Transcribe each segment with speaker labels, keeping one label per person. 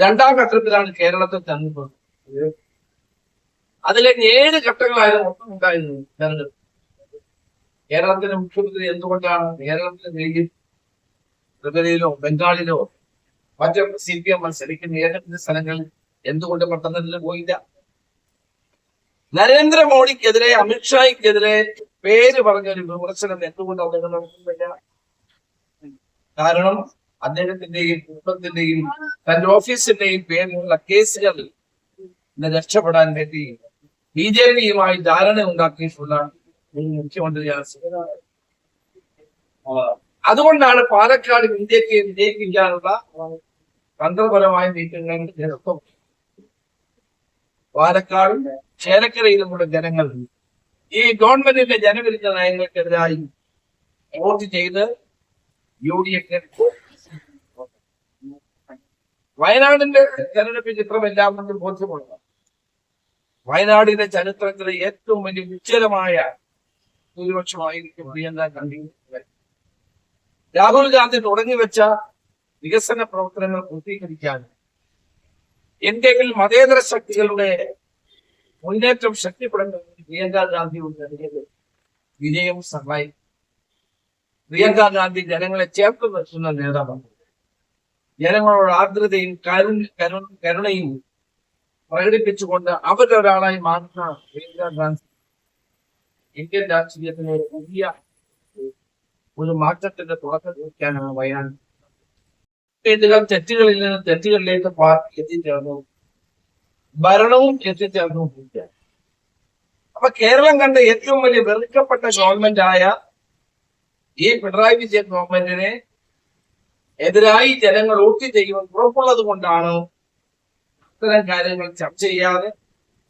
Speaker 1: രണ്ടാം ഘട്ടത്തിലാണ് കേരളത്തിൽ തെരഞ്ഞെടുപ്പ് അതിലെ ഏഴ് ഘട്ടങ്ങളായിരുന്നു മൊത്തം ഉണ്ടായിരുന്നു തെരഞ്ഞെടുപ്പ് കേരളത്തിലെ മുഖ്യമന്ത്രി എന്തുകൊണ്ടാണ് കേരളത്തിലെ ഡൽഹി ത്രിപുരയിലോ ബംഗാളിലോ മറ്റു സി പി എം മത്സരിക്കുന്ന ഏതെങ്കിലും സ്ഥലങ്ങളിൽ എന്തുകൊണ്ട് പട്ടണത്തിൽ പോയില്ല? നരേന്ദ്രമോദിക്കെതിരെ അമിത്ഷായ്ക്കെതിരെ പേര് പറഞ്ഞൊരു വിമർശനം എന്തുകൊണ്ട് അവിടെ നടക്കുന്നില്ല? കാരണം അദ്ദേഹത്തിന്റെയും കുടുംബത്തിന്റെയും തന്റെ ഓഫീസിന്റെയും പേരിലുള്ള കേസുകൾ രക്ഷപ്പെടാൻ വേണ്ടി ബി ജെ പിയുമായി ധാരണ ഉണ്ടാക്കിയിട്ടുള്ള ഒരു മുഖ്യമന്ത്രിയാണ് അതുകൊണ്ടാണ് പാലക്കാട് ഇന്ത്യയ്ക്ക് വിജയിപ്പിക്കാനുള്ള തന്ത്രപരമായ നീക്കങ്ങൾ നേതൃത്വം. പാലക്കാടും ചേലക്കരയിലുമുള്ള ജനങ്ങൾ ഈ ഗവൺമെന്റിന്റെ ജനവിരുദ്ധ നയങ്ങൾക്കെതിരായി വോട്ട് ചെയ്ത് യു ഡി എഫ് വയനാടിന്റെ തെരഞ്ഞെടുപ്പ് ചിത്രം എല്ലാവർക്കും ബോധ്യമുള്ള വയനാടിന്റെ ചരിത്രത്തിലെ ഏറ്റവും വലിയ ഉജ്ജ്വലമായ ഭൂരിപക്ഷമായിരിക്കും പ്രിയങ്ക ഗാന്ധി രാഹുൽ ഗാന്ധി തുടങ്ങി വെച്ച വികസന പ്രവർത്തനങ്ങൾ പൂർത്തീകരിക്കാൻ ഇന്ത്യയിൽ മതേതര ശക്തികളുടെ മുന്നേറ്റം ശക്തിപ്പെടുന്ന പ്രിയങ്ക ഗാന്ധിയുടെ നൽകിയത് വിജയം സഹായിക്കും. പ്രിയങ്ക ഗാന്ധി ജനങ്ങളെ ചേർത്ത് നിർത്തുന്ന നേതാവാണ്. ജനങ്ങളോട് ആർദ്രതയും കരു കരു കരുണയും പ്രകടിപ്പിച്ചുകൊണ്ട് അവരുടെ ഒരാളായി മാറുന്ന ഇന്ത്യൻ രാഷ്ട്രീയത്തിന് പുതിയ ഒരു മാറ്റത്തിന്റെ തുടക്കം കുറിക്കാനാണ് വയനാട്. തെറ്റുകളിൽ നിന്ന് തെറ്റുകളിലേക്ക് പാർട്ടി എത്തിച്ചേർന്നു. ഭരണവും എത്തിച്ചേർന്നു അപ്പൊ കേരളം കണ്ട ഏറ്റവും വലിയ വെറുക്കപ്പെട്ട ഗവൺമെന്റ് ആയ ഈ പിണറായി വിജയൻ ഗവൺമെന്റിനെ എതിരായി ജനങ്ങൾ വോട്ട് ചെയ്യുമെന്ന് ഉറപ്പുള്ളത് കൊണ്ടാണ് ഇത്തരം കാര്യങ്ങൾ ചർച്ച ചെയ്യാതെ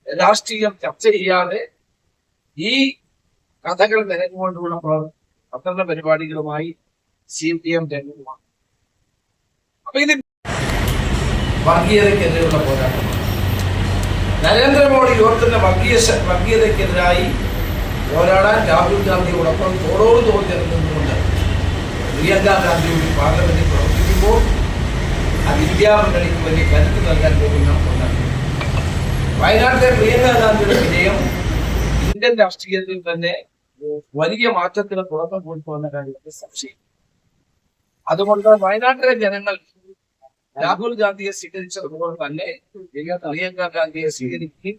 Speaker 1: രാഷ്ട്രീയം ചർച്ച ചെയ്യാതെ ഈ കഥകൾ നിരങ്ങുകൊണ്ടുള്ള പത്രത്തിന്റെ പരിപാടികളുമായി സി പി എം രംഗമാണ് അപ്പൊ ഇത് വർഗീയതക്കെതിരെയുള്ള പോരാട്ടം. നരേന്ദ്രമോദി ഉയർത്തുന്ന വർഗീയ വർഗീയതക്കെതിരായി പോരാടാൻ രാഹുൽ ഗാന്ധിയോടൊപ്പം തോടോട് തോട് പ്രിയങ്കാ ഗാന്ധിയുടെ പാർലമെന്റിൽ മുന്നണിക്ക് വലിയ കരുത്ത് നൽകാൻ പോകുന്ന ഒന്നാണ്. വയനാട്ടിലെ പ്രിയങ്ക ഗാന്ധിയുടെ വിജയം ഇന്ത്യൻ രാഷ്ട്രീയത്തിൽ തന്നെ വലിയ മാറ്റത്തിന് തുടക്കം കൊടുക്കുമെന്ന കാര്യത്തിൽ സംശയം. അതുകൊണ്ട് വയനാട്ടിലെ ജനങ്ങൾ രാഹുൽ ഗാന്ധിയെ സ്വീകരിച്ചതുപോലെ തന്നെ പ്രിയങ്ക ഗാന്ധിയെ സ്വീകരിക്കുകയും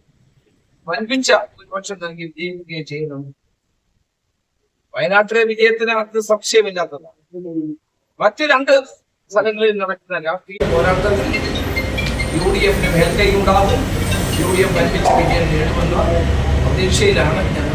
Speaker 1: വൻപിച്ച ഭൂരിപക്ഷം നൽകി വിജയിക്കുകയും ചെയ്യുന്നു വയനാട്ടിലെ വിജയത്തിന് അത് സംശയമില്ലാത്തതാണ്. മറ്റ് രണ്ട് സ്ഥലങ്ങളിൽ നടക്കുന്ന രാഷ്ട്രീയ പോരാട്ടത്തിൽ യു ഡി എഫിന് മേൽക്കൈ ഉണ്ടാകും. യു ഡി എഫ് വൻപിച്ച വിജയം നേടുമെന്ന പ്രതീക്ഷയിലാണ് ഞങ്ങൾ